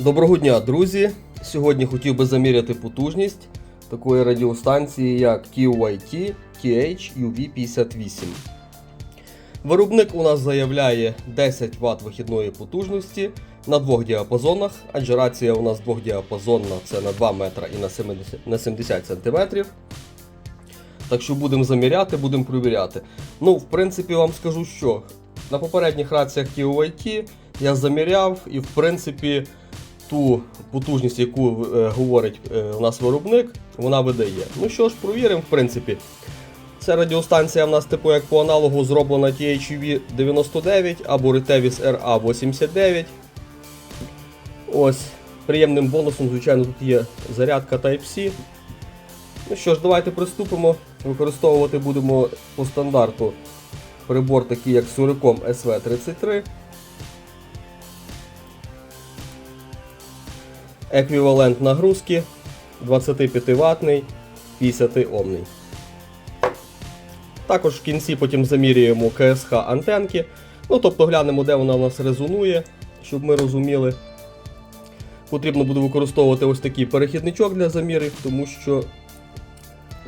Доброго дня, друзі! Сьогодні хотів би заміряти потужність такої радіостанції, як QYT TH-UV58. Виробник у нас заявляє 10 Вт вихідної потужності на двох діапазонах, адже рація у нас двохдіапазонна, це на 2 метра і на 70, на 70 см. Так що будемо заміряти, будемо перевіряти. Ну, в принципі, вам скажу, що на попередніх раціях QYT я заміряв і, в принципі, ту потужність, яку е, говорить е, у нас виробник, вона видає. Ну що ж, провіримо, в принципі. Ця радіостанція в нас, типу, як по аналогу, зроблена THV 99 або Retevis RA 89. Ось, приємним бонусом, звичайно, тут є зарядка Type-C. Ну що ж, давайте приступимо. Використовувати будемо по стандарту прибор такий як Suricom SV33. Еквівалент нагрузки 25 ватний 50 омний. Також в кінці потім замірюємо КСХ антенки. Ну, тобто глянемо, де вона у нас резонує, щоб ми розуміли. Потрібно буде використовувати ось такий перехідничок для замірів, тому що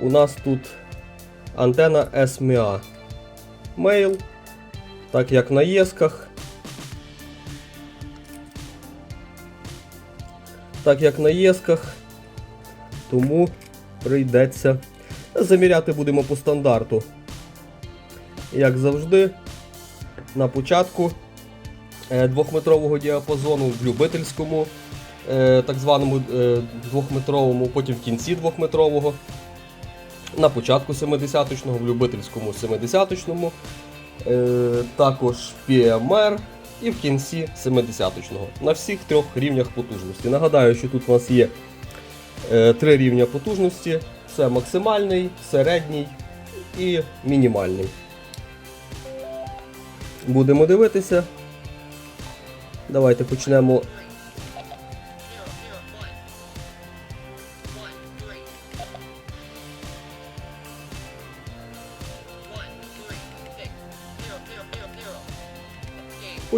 у нас тут антена SMA Mail, так як на єсках. Так як на єсках, тому прийдеться заміряти будемо по стандарту. Як завжди, на початку е, двохметрового діапазону в любительському, е, так званому е, двохметровому, потім в кінці двохметрового, на початку 70-точного, в любительському 70-точному, е, також PMR і в кінці 70-точного. На всіх трьох рівнях потужності. Нагадаю, що тут у нас є е, три рівня потужності: це максимальний, середній і мінімальний. Будемо дивитися. Давайте почнемо.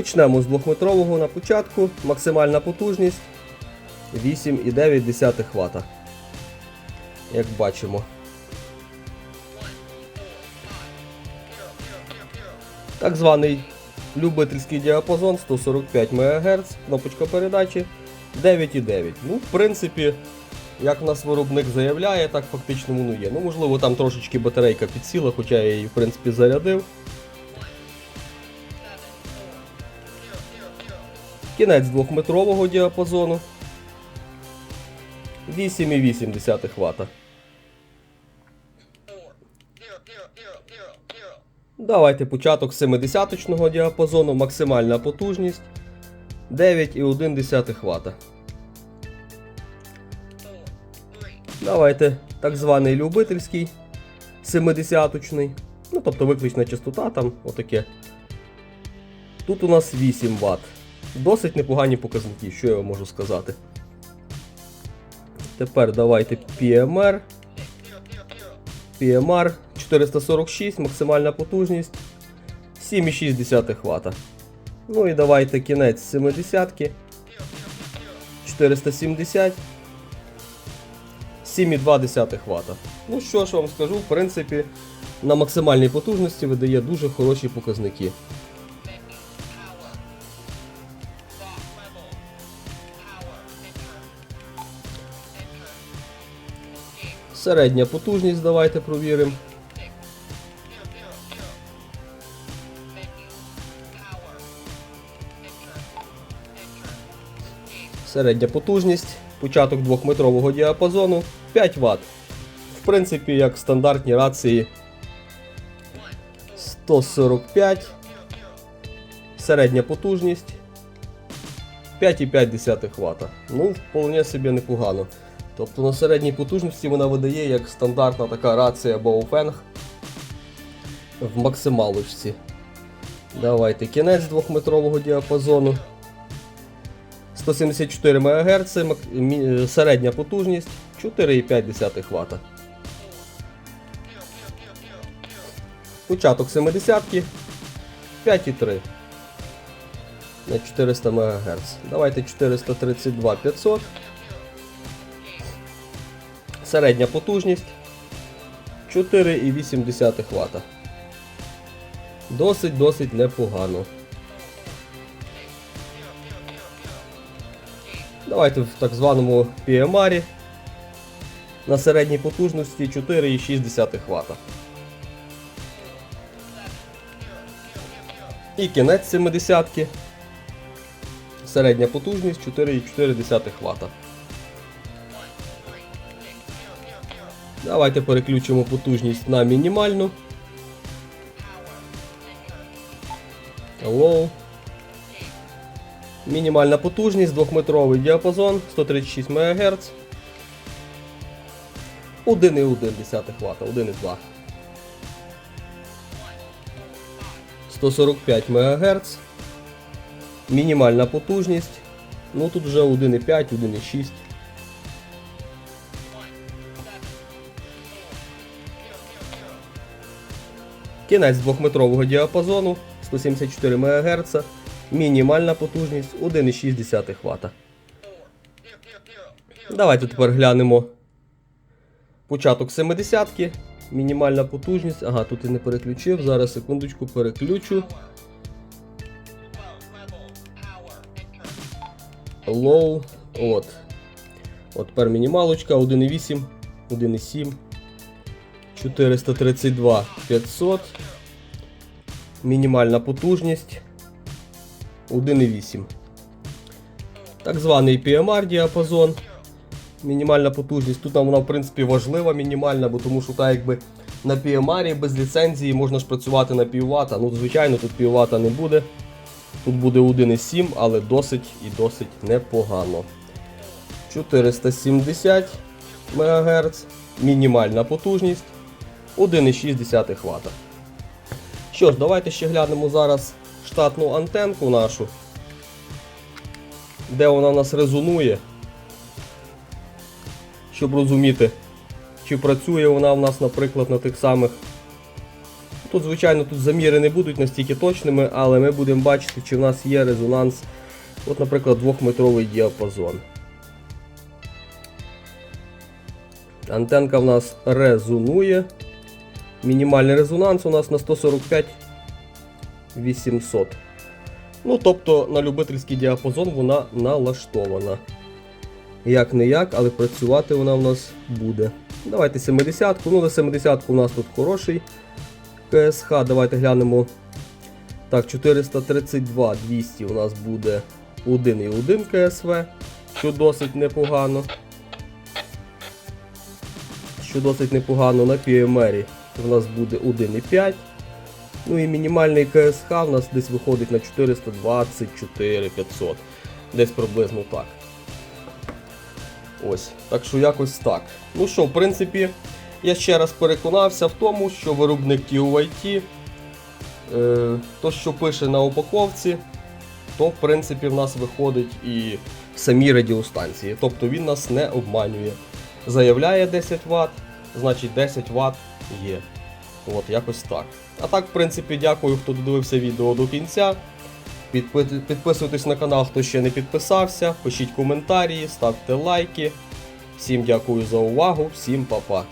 Почнемо з двохметрового на початку. Максимальна потужність 8,9 Вт. Як бачимо. Так званий любительський діапазон 145 МГц, кнопочка передачі 9,9. Ну, в принципі, як нас виробник заявляє, так фактично воно є. Ну, можливо, там трошечки батарейка підсіла, хоча я її в принципі зарядив. Кінець двохметрового діапазону 8,8 Вт. Давайте початок 70-точного діапазону, максимальна потужність 9,1 Вт. Давайте так званий любительський 70-точний. Ну, тобто виключна частота там отаке. Тут у нас 8 Вт. Досить непогані показники, що я вам можу сказати. Тепер давайте PMR. PMR 446, максимальна потужність 7,6 Вт. Ну і давайте кінець 70 470 7,2 Вт. Ну що ж вам скажу, в принципі, на максимальній потужності видає дуже хороші показники. Середня потужність давайте провіримо. Середня потужність, початок двохметрового діапазону 5 Вт. В принципі, як стандартні рації 145. Середня потужність 5,5 Вт. Ну, вполне собі непогано. Тобто на середній потужності вона видає як стандартна така рація Baofeng в максималочці. Давайте кінець двохметрового діапазону. 174 МГц, середня потужність 4,5 Вт. Початок 70 5,3. на 400 МГц. Давайте 432 500. Середня потужність 4,8 Вт. Досить-досить непогано. Давайте в так званому PMR на середній потужності 4,6 Вт. І кінець 70 -ки. Середня потужність 4,4 Вт. Давайте переключимо потужність на мінімальну. Hello. Мінімальна потужність, 2-метровий діапазон, 136 МГц. 1,1 Вт, 1,2. 145 МГц. Мінімальна потужність. Ну тут вже 1,5, 1,6. Кінець 2-метрового діапазону 174 МГц. Мінімальна потужність 1,6 Вт. Давайте тепер глянемо початок 70-ки. Мінімальна потужність. Ага, тут я не переключив. Зараз секундочку переключу. Low. От. От тепер мінімалочка 1,8, 1,7. 432 500. Мінімальна потужність 1,8. Так званий PMR діапазон. Мінімальна потужність. Тут нам вона, в принципі, важлива мінімальна, бо тому що так якби на PMR без ліцензії можна ж працювати на піввата. Ну, звичайно, тут піввата не буде. Тут буде 1,7, але досить і досить непогано. 470 МГц. Мінімальна потужність 1,6 Вт. Що ж, давайте ще глянемо зараз штатну антенку нашу, де вона у нас резонує, щоб розуміти, чи працює вона у нас, наприклад, на тих самих. Тут, звичайно, тут заміри не будуть настільки точними, але ми будемо бачити, чи в нас є резонанс, от, наприклад, 2-метровий діапазон. Антенка в нас резонує. Мінімальний резонанс у нас на 145 800. Ну, тобто на любительський діапазон вона налаштована. Як не як, але працювати вона у нас буде. Давайте 70-ку. Ну, на 70-ку у нас тут хороший КСХ. Давайте глянемо. Так, 432 200 у нас буде 1,1 КСВ, що досить непогано. Що досить непогано на PMR у нас буде 1,5. Ну і мінімальний КСХ у нас десь виходить на 424 500. Десь приблизно так. Ось. Так що якось так. Ну що, в принципі, я ще раз переконався в тому, що виробник TUIT, е, то, що пише на упаковці, то в принципі в нас виходить і в самій радіостанції. Тобто він нас не обманює. Заявляє 10 Вт, значить 10 Вт є. От, якось так. А так, в принципі, дякую, хто додивився відео до кінця. Підписуйтесь на канал, хто ще не підписався, пишіть коментарі, ставте лайки. Всім дякую за увагу, всім па-па.